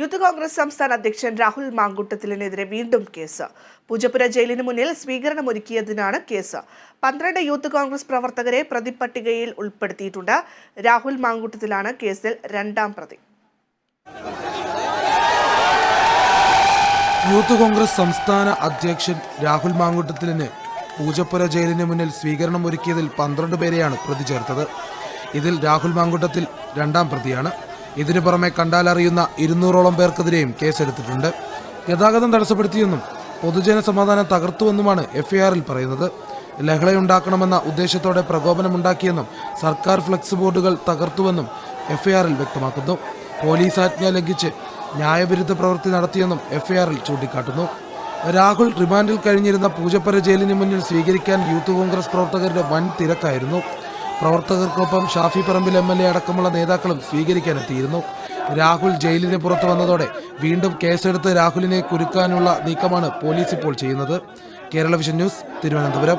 Youth Congress സംസ്ഥാന അധ്യക്ഷൻ രാഹുൽ മാങ്കുട്ടത്തിലിനെതിരെ വീണ്ടും കേസ്. പൂജപ്പുര ജയിലിന് മുന്നിൽ സ്വീകരണമൊരുക്കിയതിനാണ് കേസ്. പന്ത്രണ്ട് യൂത്ത് കോൺഗ്രസ് പ്രവർത്തകരെ പ്രതിപട്ടികയിൽ ഉൾപ്പെടുത്തിയിട്ടുണ്ട്. രാഹുൽ മാങ്കുട്ടത്തിലാണ് കേസിൽ രണ്ടാം പ്രതി. യൂത്ത് കോൺഗ്രസ് സംസ്ഥാന അധ്യക്ഷൻ രാഹുൽ മാങ്കുട്ടത്തിലിന് പൂജപ്പുര ജയിലിന് മുന്നിൽ സ്വീകരണം ഒരുക്കിയതിൽ പന്ത്രണ്ട് പേരെയാണ് പ്രതി ചേർത്തത്. ഇതിൽ രാഹുൽ മാങ്കുട്ടത്തിൽ രണ്ടാം പ്രതിയാണ്. ഇതിനു പുറമെ കണ്ടാലറിയുന്ന ഇരുന്നൂറോളം പേർക്കെതിരെയും കേസെടുത്തിട്ടുണ്ട്. ഗതാഗതം തടസ്സപ്പെടുത്തിയെന്നും പൊതുജന സമാധാനം തകർത്തുവെന്നുമാണ് എഫ്ഐആറിൽ പറയുന്നത്. ലഹളയുണ്ടാക്കണമെന്ന ഉദ്ദേശത്തോടെ പ്രകോപനമുണ്ടാക്കിയെന്നും സർക്കാർ ഫ്ലക്സ് ബോർഡുകൾ തകർത്തുവെന്നും എഫ്ഐആറിൽ വ്യക്തമാക്കുന്നു. പോലീസ് ആജ്ഞ ലംഘിച്ച് ന്യായവിരുദ്ധ പ്രവൃത്തി നടത്തിയെന്നും എഫ്ഐആറിൽ ചൂണ്ടിക്കാട്ടുന്നു. രാഹുൽ റിമാൻഡിൽ കഴിഞ്ഞിരുന്ന പൂജപ്പര ജയിലിന് മുന്നിൽ സ്വീകരിക്കാൻ യൂത്ത് കോൺഗ്രസ് പ്രവർത്തകരുടെ വൻ തിരക്കായിരുന്നു. പ്രവർത്തകർക്കൊപ്പം Shafi Parambil M L A അടക്കമുള്ള നേതാക്കളും സ്വീകരിക്കാനെത്തിയിരുന്നു. രാഹുൽ ജയിലിന് പുറത്തു വന്നതോടെ വീണ്ടും കേസെടുത്ത് രാഹുലിനെ കുരുക്കാനുള്ള നീക്കമാണ് പോലീസ് ഇപ്പോൾ ചെയ്യുന്നത്. Kerala vision news Thiruvananthapuram.